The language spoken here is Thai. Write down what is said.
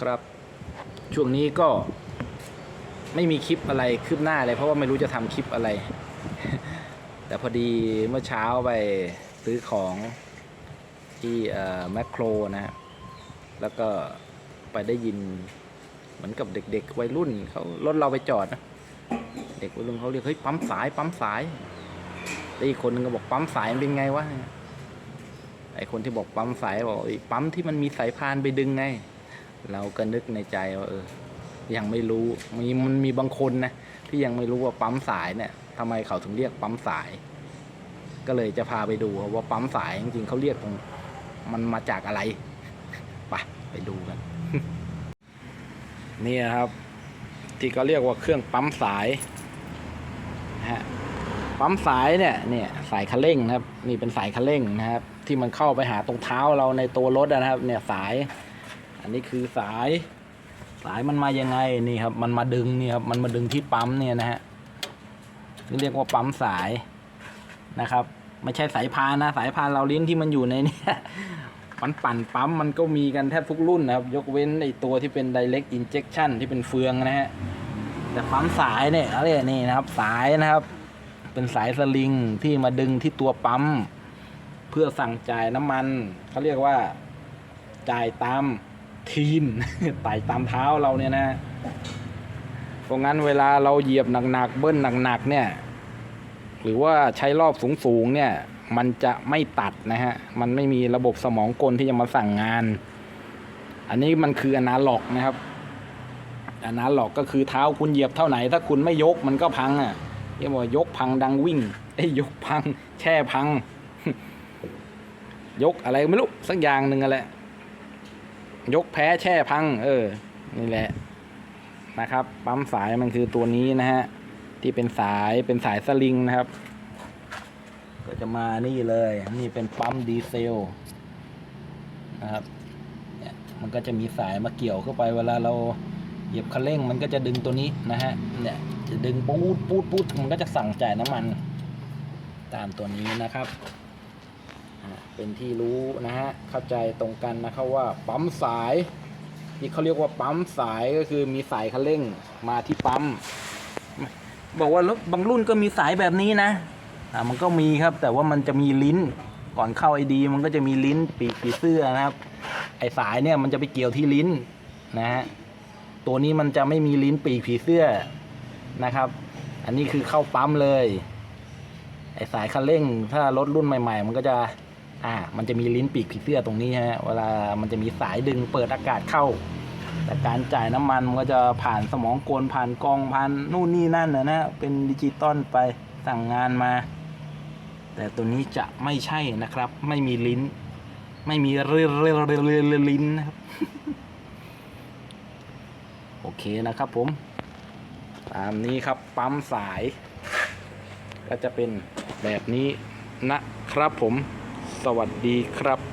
ครับ ช่วงนี้ก็ไม่มีคลิปอะไรคืบหน้าเลยเพราะว่าไม่รู้จะทำคลิปอะไร แต่พอดีเมื่อเช้าไปซื้อของที่แมคโครนะฮะแล้วก็ไปได้ยินเหมือนกับเด็กๆวัยรุ่นเขารถเราไปจอดนะเด็กวัยรุ่นเขาเรียกเฮ้ยปั๊มสายปั๊มสายแล้วอีกคนนึงก็บอกปั๊มสายมันเป็นไงวะไอคนที่บอกปั๊มสายบอกอ้ปั๊มที่มันมีสายพานไปดึงไง เราก็นึกในใจว่าเออ ยังไม่รู้มีมันมีบางคนนะที่ยังไม่รู้ว่าปั๊มสายเนี่ยทำไมเขาถึงเรียกปั๊มสาย ก็เลยจะพาไปดูว่าปั๊มสายจริงๆเขาเรียกตรงมันมาจากอะไรไปไปดูกันนี่นะครับ ที่เขาเรียกว่าเครื่องปั๊มสายฮะปั๊มสายเนี่ยเนี่ยสายคันเร่งนะครับ นี่เป็นสายคันเร่งนะครับ ที่มันเข้าไปหาตรงเท้าเราในตัวรถนะครับ เนี่ยสาย อันนี้คือสายสายมันมายังไงนี่ครับ มันมาดึงนี่ครับ มันมาดึงที่ปั๊มเนี่ยนะฮะนี่เรียกว่าปั๊มสายนะครับ ไม่ใช่สายพานนะ สายพานเราลิ้นที่มันอยู่ในนี่ยมันปั่นปั๊มมันก็มีกันแทบทุกรุ่นนะครับ ยกเว้นไอตัวที่เป็น direct injection ที่เป็นเฟืองนะฮะแต่ปั๊มสายเนี่ยเขาเรียกนี่นะครับ สายนะครับ เป็นสายสลิงที่มาดึงที่ตัวปั๊มเพื่อสั่งจ่ายน้ำมันเขาเรียกว่าจ่ายตาม ทีนจ่ตามเท้าเราเนี่ยนะเพราะงั้นเวลาเราเหยียบหนักๆเบิ้ลหนักๆเนี่ย หรือว่าใช้รอบสูงๆเนี่ย มันจะไม่ตัดนะฮะ มันไม่มีระบบสมองกลที่จะมาสั่งงาน อันนี้มันคืออนาล็อกนะครับอนาล็อกก็คือเท้าคุณเหยียบเท่าไหน ถ้าคุณไม่ยกมันก็พังอะเรียกว่ายกพังดังวิ่งไอ้ยยกพัง แช่พัง ยกอะไรไม่รู้สักอย่างหนึ่งอะไร ยกแพ้แช่พัง เออ นี่แหละนะครับ ปั๊มสายมันคือตัวนี้นะฮะ ที่เป็นสายเป็นสายสลิงนะครับ ก็จะมานี่เลย นี่เป็นปั๊มดีเซลนะครับเนี่ยมันก็จะมีสายมาเกี่ยวเข้าไปเวลาเราเหยียบคันเร่งมันก็จะดึงตัวนี้นะฮะ เนี่ยจะดึงปูดปูดปูดมันก็จะสั่งจ่ายน้ำมัน ตามตัวนี้นะครับ เป็นที่รู้นะฮะเข้าใจตรงกันนะครับว่าปั๊มสายที่เขาเรียกว่าปั๊มสายก็คือมีสายคันเร่งมาที่ปั๊มบอกว่ารถบางรุ่นก็มีสายแบบนี้นะอ่ามันก็มีครับ แต่ว่ามันจะมีลิ้นก่อนเข้าไอดี มันก็จะมีลิ้นปีกปีเสื้อนะครับ ไอสายเนี่ยมันจะไปเกี่ยวที่ลิ้นนะฮะตัวนี้มันจะไม่มีลิ้นปีกผีเสื้อนะครับ อันนี้คือเข้าปั๊มเลย ไอสายคันเร่ง ถ้ารถรุ่นใหม่ ๆ มันก็จะ อ่า มันจะมีลิ้นปีกผีเสื้อตรงนี้ฮะ เวลามันจะมีสายดึงเปิดอากาศเข้า แต่การจ่ายน้ำมันมันก็จะผ่านสมองกลผ่านกองผ่านนู่นนี่นั่นนะนะ เป็นดิจิตอลไปสั่งงานมา แต่ตัวนี้จะไม่ใช่นะครับ ไม่มีลิ้น ไม่มีเรเรเรเรเรลิ้นนะครับ โอเคนะครับผม ตามนี้ครับปั๊มสาย ก็จะเป็นแบบนี้นะครับผม สวัสดีครับ